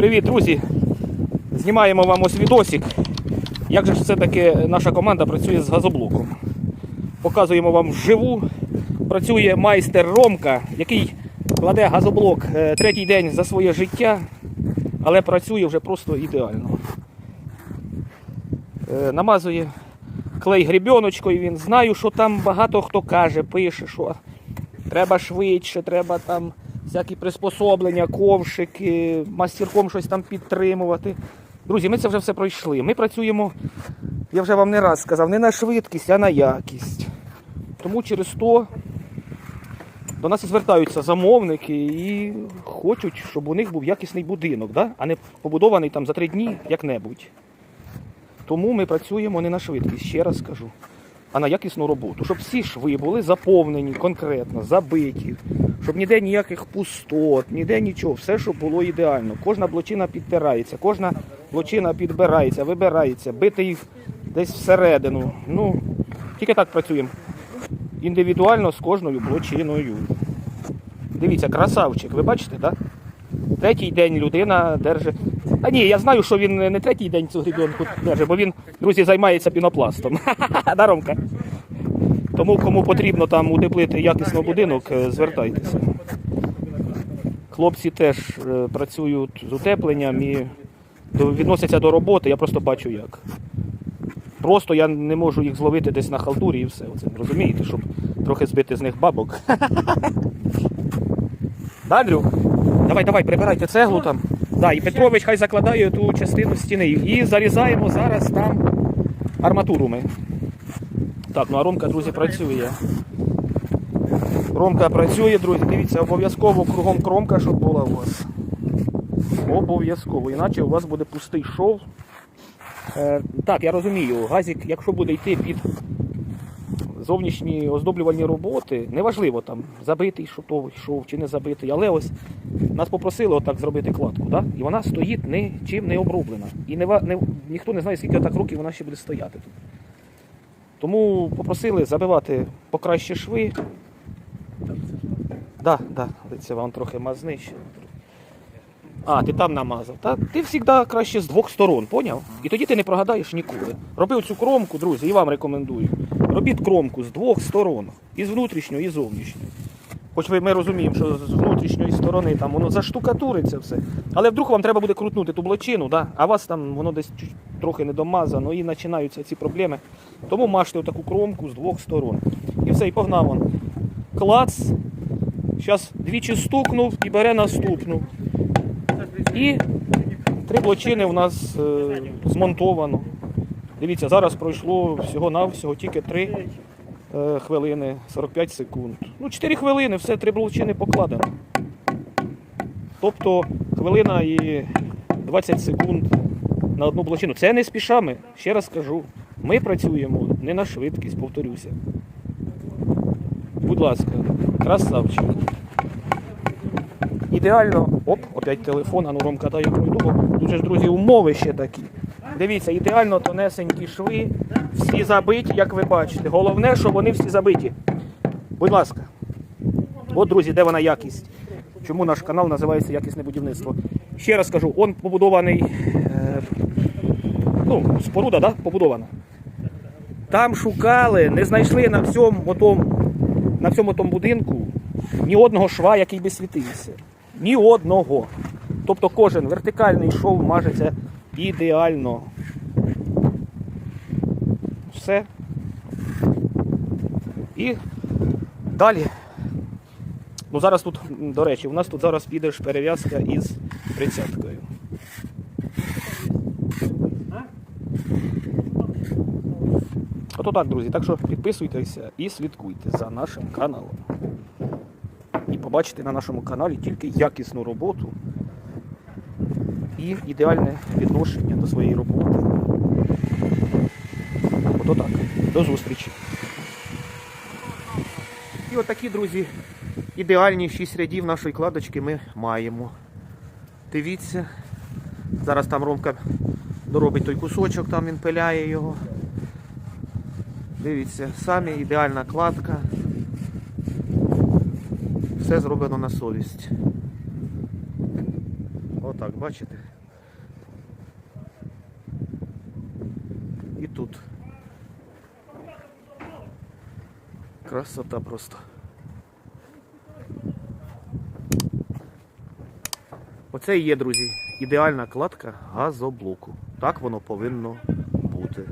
Привіт, друзі! Знімаємо вам ось відосик. Як же все-таки наша команда працює з газоблоком. Показуємо вам вживу. Працює майстер Ромка, який кладе газоблок е, третій день за своє життя, але працює вже просто ідеально. Е, Намазує клей грібіночкою, він знаю, що там багато хто каже, пише, що треба швидше, треба там всякі приспособлення, ковшики, мастерком щось там підтримувати. Друзі, ми це вже все пройшли. Ми працюємо, я вже вам не раз сказав, не на швидкість, а на якість. Тому через то до нас і звертаються замовники і хочуть, щоб у них був якісний будинок, да? а не побудований там за три дні як-небудь. Тому ми працюємо не на швидкість, ще раз скажу, а на якісну роботу. Щоб всі шви були заповнені конкретно, забиті, щоб ніде ніяких пустот, ніде нічого, все, щоб було ідеально. Кожна блочина підтирається, кожна блочина підбирається, вибирається, бити їх десь всередину. Ну, тільки так працюємо. Індивідуально з кожною блочиною. Дивіться, красавчик, ви бачите, так? Третій день людина держить. А ні, я знаю, що він не третій день цю грібенку держить, бо він, друзі, займається пінопластом. Да, Ромка? Тому кому потрібно там утеплити якісно будинок, е, звертайтеся. Хлопці теж е, працюють з утепленням і відносяться до роботи, я просто бачу як. Просто я не можу їх зловити десь на халтурі і все. Оце, розумієте, щоб трохи збити з них бабок. Да? Давай, давай, прибирайте цеглу там. Да, і Петрович хай закладає ту частину стіни. І зарізаємо зараз там арматуру ми. Так, ну а Ромка, друзі, працює. Ромка працює, друзі. Дивіться, обов'язково кругом кромка, щоб була у вас. Обов'язково. Іначе у вас буде пустий шов. Е, так, я розумію, газик, якщо буде йти під зовнішні оздоблювальні роботи, неважливо там забитий шов, шов чи не забитий, але ось нас попросили отак зробити кладку, да? і вона стоїть нічим не оброблена. І не, не, ніхто не знає, скільки так років вона ще буде стояти тут. Тому попросили забивати покраще шви. Да, да, це вам трохи мазни ще. А, ти там намазав. Та ти завжди краще з двох сторон, поняв? І тоді ти не прогадаєш ніколи. Роби цю кромку, друзі, і вам рекомендую. Робіть кромку з двох сторон. І з внутрішньої, і з зовнішньої. Хоч ми розуміємо, що з внутрішньої сторони там воно заштукатуриться все. Але вдруг вам треба буде крутнути ту блочину, да? а вас там воно десь трохи не домазано і починаються ці проблеми. Тому мажте отаку кромку з двох сторон. І все, і погнав он. Клац. Зараз двічі стукнув і бере наступну. І три блочини у нас е, змонтовано. Дивіться, зараз пройшло всього-навсього тільки 3 е, хвилини 45 секунд. Ну, 4 хвилини, все, три блочини покладено. Тобто хвилина і 20 секунд на одну блочину. Це не спішами, ще раз кажу. Ми працюємо не на швидкість, повторюся. Будь ласка, красавчик. Ідеально, оп, опять телефон, а ну Ромка дай я пройду, бо дуже ж, друзі, умови ще такі. Дивіться, ідеально тонесенькі шви, всі забиті, як ви бачите. Головне, щоб вони всі забиті. Будь ласка. От, друзі, де вона якість. Чому наш канал називається Якісне будівництво? Ще раз кажу, он побудований. Е, ну, споруда, да? побудована. Там шукали, не знайшли на всьому отому, на всьому тому будинку ні одного шва, який би світився. Ні одного. Тобто кожен вертикальний шов мажеться ідеально. Все. І далі. Ну зараз тут, до речі, у нас тут зараз піде ж перев'язка із тридцяткою. Ото так, друзі. Так що підписуйтеся і слідкуйте за нашим каналом. І побачите на нашому каналі тільки якісну роботу і ідеальне відношення до своєї роботи. Ото так. До зустрічі. І отакі, друзі, ідеальні 6 рядів нашої кладочки ми маємо. Дивіться. Зараз там Ромка доробить той кусочок, там він пиляє його. Дивіться, самі ідеальна кладка. Все зроблено на совість. Отак, бачите? І тут. Красота просто. Оце і є, друзі, ідеальна кладка газоблоку. Так воно повинно бути.